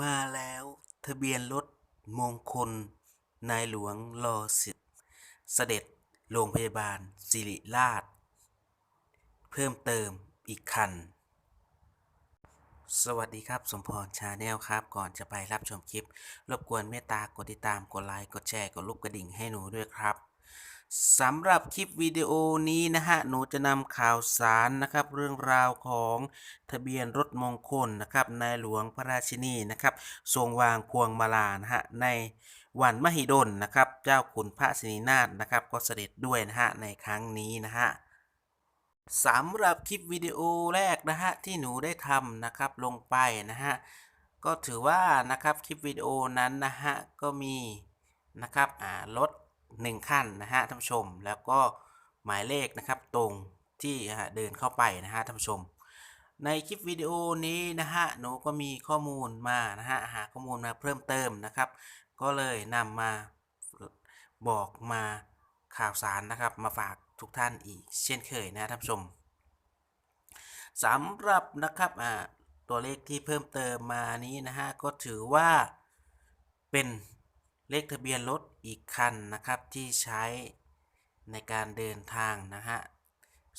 มาแล้วทะเบียนรถมงคล นายหลวงรอสิเสด็จโรงพยาบาลสิริราช เพิ่มเติมอีกคัน สวัสดีครับ สมพรชาแนลครับ ก่อนจะไปรับชมคลิป รบกวนเมตตากดติดตาม กดไลค์ กดแชร์ กดรูปกระดิ่งให้หนูด้วยครับ สำหรับคลิปวิดีโอนี้นะฮะหนูจะนำข่าวสารนะครับเรื่องราวของทะเบียนรถมงคลนะครับนายหลวงพระราชินีนะครับทรงวางพวงมาลานะฮะในวันมหิดลนะครับเจ้าขุนพระสินีนาถนะครับก็เสด็จด้วยนะฮะในครั้งนี้นะฮะสำหรับคลิปวิดีโอแรกนะฮะที่หนูได้ทำนะครับลงไปนะฮะก็ถือว่านะครับคลิปวิดีโอนั้นนะฮะก็มีนะครับอ่ารถ หนึ่งคันนะฮะท่านผู้ชม แล้วก็หมายเลขนะครับตรงที่เดินเข้าไปนะฮะท่านผู้ชม ในคลิปวิดีโอนี้นะฮะหนูก็มีข้อมูลมานะฮะหาข้อมูลมาเพิ่มเติมนะครับ ก็เลยนำมาบอกมาข่าวสารนะครับ มาฝากทุกท่านอีกเช่นเคยนะท่านผู้ชมสำหรับนะครับอ่าตัวเลขที่เพิ่มเติมมานี้นะฮะก็ถือว่าเป็น เลขทะเบียนรถอีกคันนะครับที่ใช้ในการเดินทางนะฮะ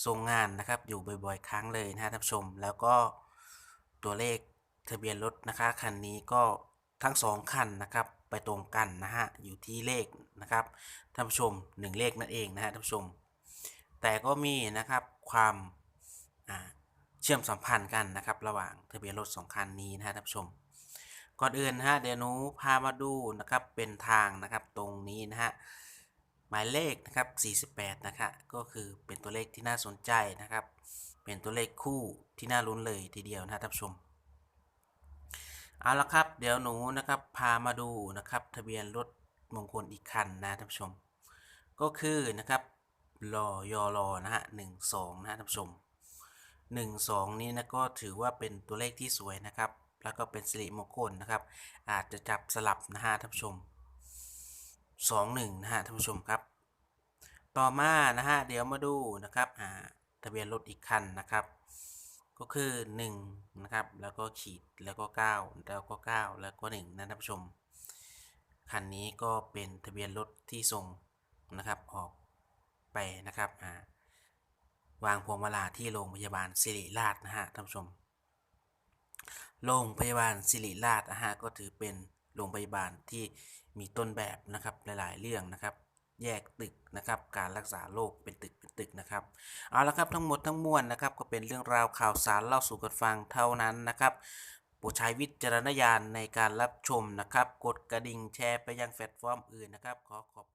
ส่งงานนะครับอยู่บ่อยๆ ครั้งเลยนะฮะท่านผู้ชม แล้วก็ตัวเลขทะเบียนรถนะคะคันนี้ก็ทั้งสองคันนะครับไปตรงกันนะฮะอยู่ที่เลขนะครับท่านผู้ชมหนึ่งเลขนั่นเองนะฮะท่านผู้ชม แต่ก็มีนะครับความเชื่อมสัมพันธ์กันนะครับระหว่างทะเบียนรถสองคันนี้นะฮะท่านผู้ชม ก่อนอื่นนะฮะเดี๋ยวหนูพามาดูนะครับเป็นทางนะครับตรงนี้นะฮะหมายเลขนะครับ48นะครับก็คือเป็นตัวเลขที่น่าสนใจนะครับ เป็นตัวเลขคู่ที่น่าลุ้นเลยทีเดียวนะท่านผู้ชมเอาละครับ เดี๋ยวหนูนะครับพามาดูนะครับทะเบียนรถมงคลอีกคันนะท่านผู้ชม ก็คือนะครับรอยอรอนะฮะหนึ่งสองนะฮะท่านผู้ชมหนึ่งสองนี้นะก็ถือว่าเป็นตัวเลขที่สวยนะครับ แล้วก็เป็นสิริมงคลนะครับ อาจจะจับสลับนะฮะท่านผู้ชมสองหนึ่งนะฮะท่านผู้ชมครับ ต่อมานะฮะเดี๋ยวมาดูนะครับอ่าทะเบียนรถอีกคันนะครับ ก็คือ1นะครับแล้วก็ขีดแล้วก็9แล้วก็9แล้วก็1นะท่านผู้ชมคันนี้ก็เป็นทะเบียนรถที่ส่งนะครับออกไปนะครับอ่าวางพวงมาลาที่โรงพยาบาลสิริราชนะฮะท่านผู้ชม โรงพยาบาลสิริราชนะฮะก็ถือเป็นโรงพยาบาลที่มีต้นแบบนะครับหลาย ๆ เรื่องนะครับ แยกตึกนะครับ การรักษาโรคเป็นตึกเป็นตึกนะครับเอาละครับทั้งหมดทั้งมวลนะครับ ก็เป็นเรื่องราวข่าวสารเล่าสู่กันฟังเท่านั้นนะครับโปรดใช้วิจารณญาณในการรับชมนะครับ กดกระดิ่งแชร์ไปยังแพลตฟอร์มอื่นนะครับ ขอขอบ